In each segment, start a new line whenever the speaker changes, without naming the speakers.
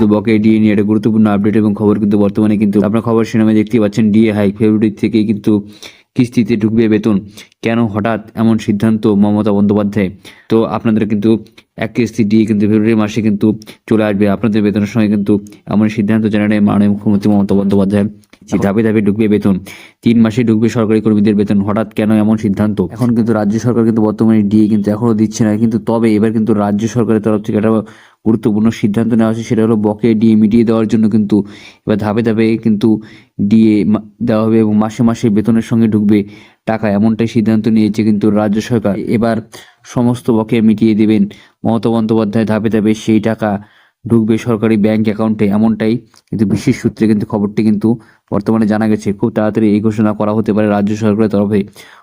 বকেয়া ডিএ নিয়ে একটা গুরুত্বপূর্ণ আপডেট এবং খবর কিন্তু বর্তমানে কিন্তু আপনার খবর সিনেমায় দেখতে পাচ্ছেন ডিএ হাইক ফেব্রুয়ারি থেকে কিন্তু কিস্তিতে ঢুকবে বেতন। কেন হঠাৎ এমন সিদ্ধান্ত মমতা বন্দ্যোপাধ্যায়? তো আপনাদের কিন্তু এক কিস্তি দিয়ে কিন্তু ফেব্রুয়ারি মাসে কিন্তু চলে আসবে। আপনাদের বেতনের সঙ্গে কিন্তু এমন সিদ্ধান্ত জানায় মাননীয় মুখ্যমন্ত্রী মমতা বন্দ্যোপাধ্যায়। যে ধাপে ধাপে ঢুকবে বেতন। তিন মাসে ঢুকবে সরকারি কর্মীদের বেতন। হঠাৎ কেন এমন সিদ্ধান্ত? এখন কিন্তু রাজ্য সরকার কিন্তু বর্তমানে ডিএ কিন্তু এখনও দিচ্ছে না। কিন্তু তবে এবার কিন্তু রাজ্য সরকারের তরফ থেকে একটা গুরুত্বপূর্ণ সিদ্ধান্ত নেওয়া হয়েছে, সেটা হলো বকে ডিএ মিটিয়ে দেওয়ার জন্য কিন্তু এবার ধাপে ধাপে কিন্তু ডিএ দেওয়া হবে এবং মাসে মাসে বেতনের সঙ্গে ঢুকবে টাকা, এমনটাই সিদ্ধান্ত নিয়েছে কিন্তু রাজ্য সরকার। এবার সমস্ত বকে মিটিয়ে দেবেন মমতা বন্দ্যোপাধ্যায়, ধাপে ধাপে সেই টাকা ঢুকবে সরকারি ব্যাংক অ্যাকাউন্টে, এমনটাই কিন্তু বিশেষ সূত্রে কিন্তু খবরটি কিন্তু বর্তমানে জানা গেছে। খুব তাড়াতাড়ি এই ঘোষণা করা হতে পারে রাজ্য সরকারের তরফে।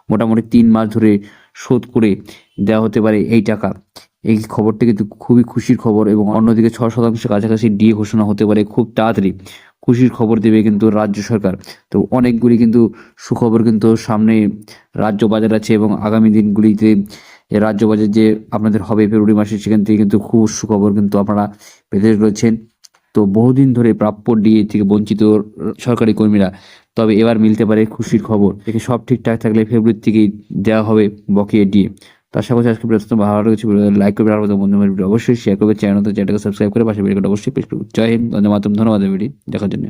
মোটামুটি তিন মাস ধরে শোধ করে দেওয়া হতে পারে এই টাকা। এই খবরটি কিন্তু খুবই খুশির খবর এবং অন্যদিকে ছ শতাংশ কাছাকাছি ডিএ ঘোষণা হতে পারে খুব তাড়াতাড়ি। খুশির খবর দেবে কিন্তু রাজ্য সরকার। তো অনেকগুলি কিন্তু সুখবর কিন্তু সামনে রাজ্য বাজার আছে এবং আগামী দিনগুলিতে রাজ্য বাজার যে আপনাদের হবে ফেব্রুয়ারি মাসে, সেখান থেকে কিন্তু খুব সুখবর কিন্তু আপনারা পেতে রয়েছেন। তো বহুদিন ধরে প্রাপ্য ডিএ থেকে বঞ্চিত সরকারি কর্মীরা, তবে এবার মিলতে পারে খুশির খবর। দেখে সব ঠিকঠাক থাকলে ফেব্রুয়ারি থেকেই দেওয়া হবে বকেয়া ডিএ। তো আশা করছি আজকে ভিডিও ভালো লাগছে লাইক করবে, আর বন্ধুদের ভিডিও অবশ্যই শেয়ার করবে চ্যানেল তো চ্যানেলটাকে সাবস্ক্রাইব করে পাশে বেলকটা অবশ্যই প্রেস করবে। জয় হিন্দ ধন্যবাদ ধন্যবাদ ভিডিও দেখার জন্য।